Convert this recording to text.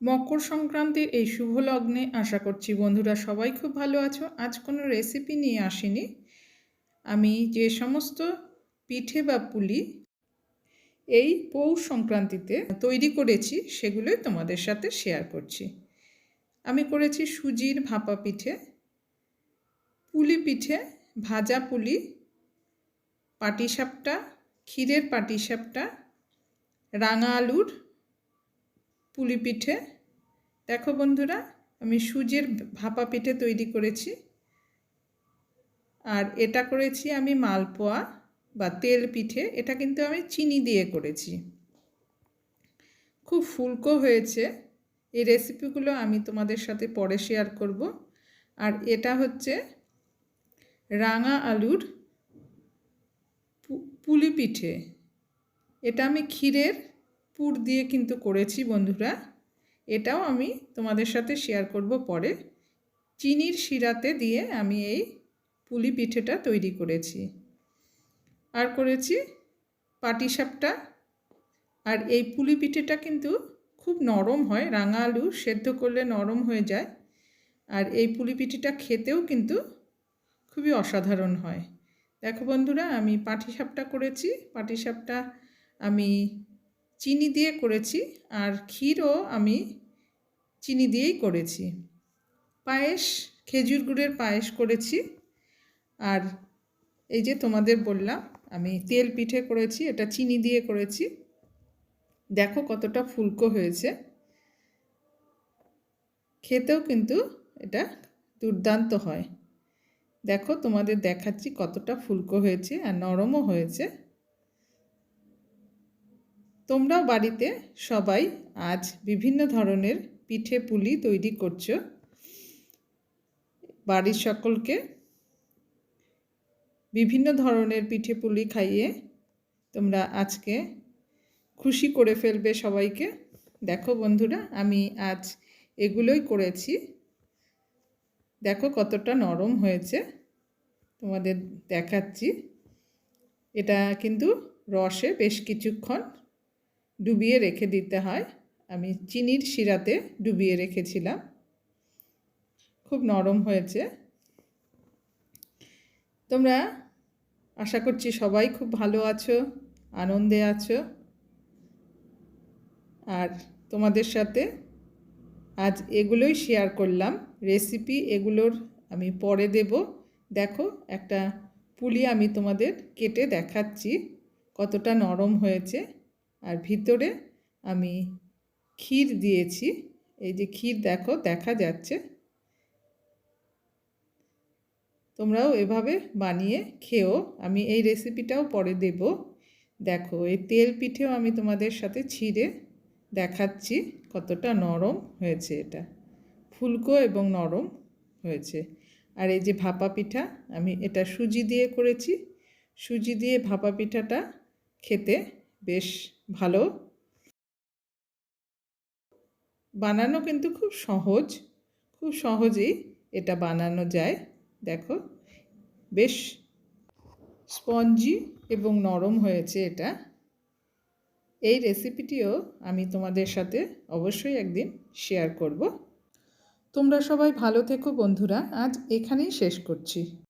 মকর সংক্রান্তির এই শুভ লগ্নে আশা করছি বন্ধুরা সবাই খুব ভালো আছো। আজ কোনো রেসিপি নিয়ে আসিনি। আমি যে সমস্ত পিঠে বা পুলি এই পৌষ সংক্রান্তিতে তৈরি করেছি, সেগুলোই তোমাদের সাথে শেয়ার করছি। আমি করেছি সুজির ভাপা পিঠে, পুলি পিঠে, ভাজা পুলি, পাটিসাপটা, ক্ষীরের পাটিসাপটা, রাঙা আলুর পুলি পিঠে। দেখো বন্ধুরা, আমি সুজির ভাপা পিঠে তৈরি করেছি। আর এটা করেছি আমি মালপোয়া বা তেল পিঠে, এটা কিন্তু আমি চিনি দিয়ে করেছি। খুব ফুলকো হয়েছে। এই রেসিপিগুলো আমি তোমাদের সাথে পরে শেয়ার করব। আর এটা হচ্ছে রাঙা আলুর পুলি পিঠে। এটা আমি ক্ষীরের পুর দিয়ে কিন্তু করেছি বন্ধুরা। এটাও আমি তোমাদের সাথে শেয়ার করব পরে। চিনির শিরাতে দিয়ে আমি এই পুলি পিঠেটা তৈরি করেছি। আর করেছি পাটিসাপটা আর এই পুলি পিঠেটা কিন্তু খুব নরম হয়, রাঙা আলু সেদ্ধ করলে নরম হয়ে যায়। আর এই পুলি পিঠেটা খেতেও কিন্তু খুবই অসাধারণ হয়। দেখো বন্ধুরা, আমি পাটিসাপটা করেছি। পাটিসাপটা আমি চিনি দিয়ে করেছি আর ক্ষীরও আমি চিনি দিয়েই করেছি। পায়েস, খেজুর গুড়ের পায়েস করেছি। আর এই যে তোমাদের বললাম, আমি তেল পিঠে করেছি, এটা চিনি দিয়ে করেছি। দেখো কতটা ফুলকো হয়েছে। খেতেও কিন্তু এটা দুর্দান্ত হয়। দেখো তোমাদের দেখাচ্ছি কতটা ফুলকো হয়েছে আর নরমও হয়েছে। তোমরাও বাড়িতে সবাই আজ বিভিন্ন ধরনের পিঠে পুলি তৈরি করছ। বাড়ির সকলকে বিভিন্ন ধরনের পিঠে পুলি খাইয়ে তোমরা আজকে খুশি করে ফেলবে সবাইকে। দেখো বন্ধুরা, আমি আজ এগুলোই করেছি। দেখো কতটা নরম হয়েছে, তোমাদের দেখাচ্ছি। এটা কিন্তু রসে বেশ কিছুক্ষণ ডুবিয়ে রেখে দিতে হয়। আমি চিনির শিরাতে ডুবিয়ে রেখেছিলাম। খুব নরম হয়েছে। তোমরা আশা করছি সবাই খুব ভালো আছো, আনন্দে আছো। আর তোমাদের সাথে আজ এগুলোই শেয়ার করলাম। রেসিপি এগুলোর আমি পরে দেব। দেখো, একটা পুলি আমি তোমাদের কেটে দেখাচ্ছি, কতটা নরম হয়েছে। আর ভিতরে আমি ক্ষীর দিয়েছি। এই যে ক্ষীর দেখো, দেখা যাচ্ছে। তোমরাও এভাবে বানিয়ে খেও। আমি এই রেসিপিটাও পরে দেব। দেখো, এই তেল পিঠেও আমি তোমাদের সাথে ছিঁড়ে দেখাচ্ছি কতটা নরম হয়েছে এটা। ফুলকো এবং নরম হয়েছে। আর এই যে ভাপা পিঠা, আমি এটা সুজি দিয়ে করেছি। সুজি দিয়ে ভাপা পিঠাটা খেতে বেশ ভালো। বানানো কিন্তু খুব সহজ, খুব সহজেই এটা বানানো যায়। দেখো, বেশ স্পঞ্জি এবং নরম হয়েছে এটা। এই রেসিপিটিও আমি তোমাদের সাথে অবশ্যই একদিন শেয়ার করব। তোমরা সবাই ভালো থেকো বন্ধুরা, আজ এখানেই শেষ করছি।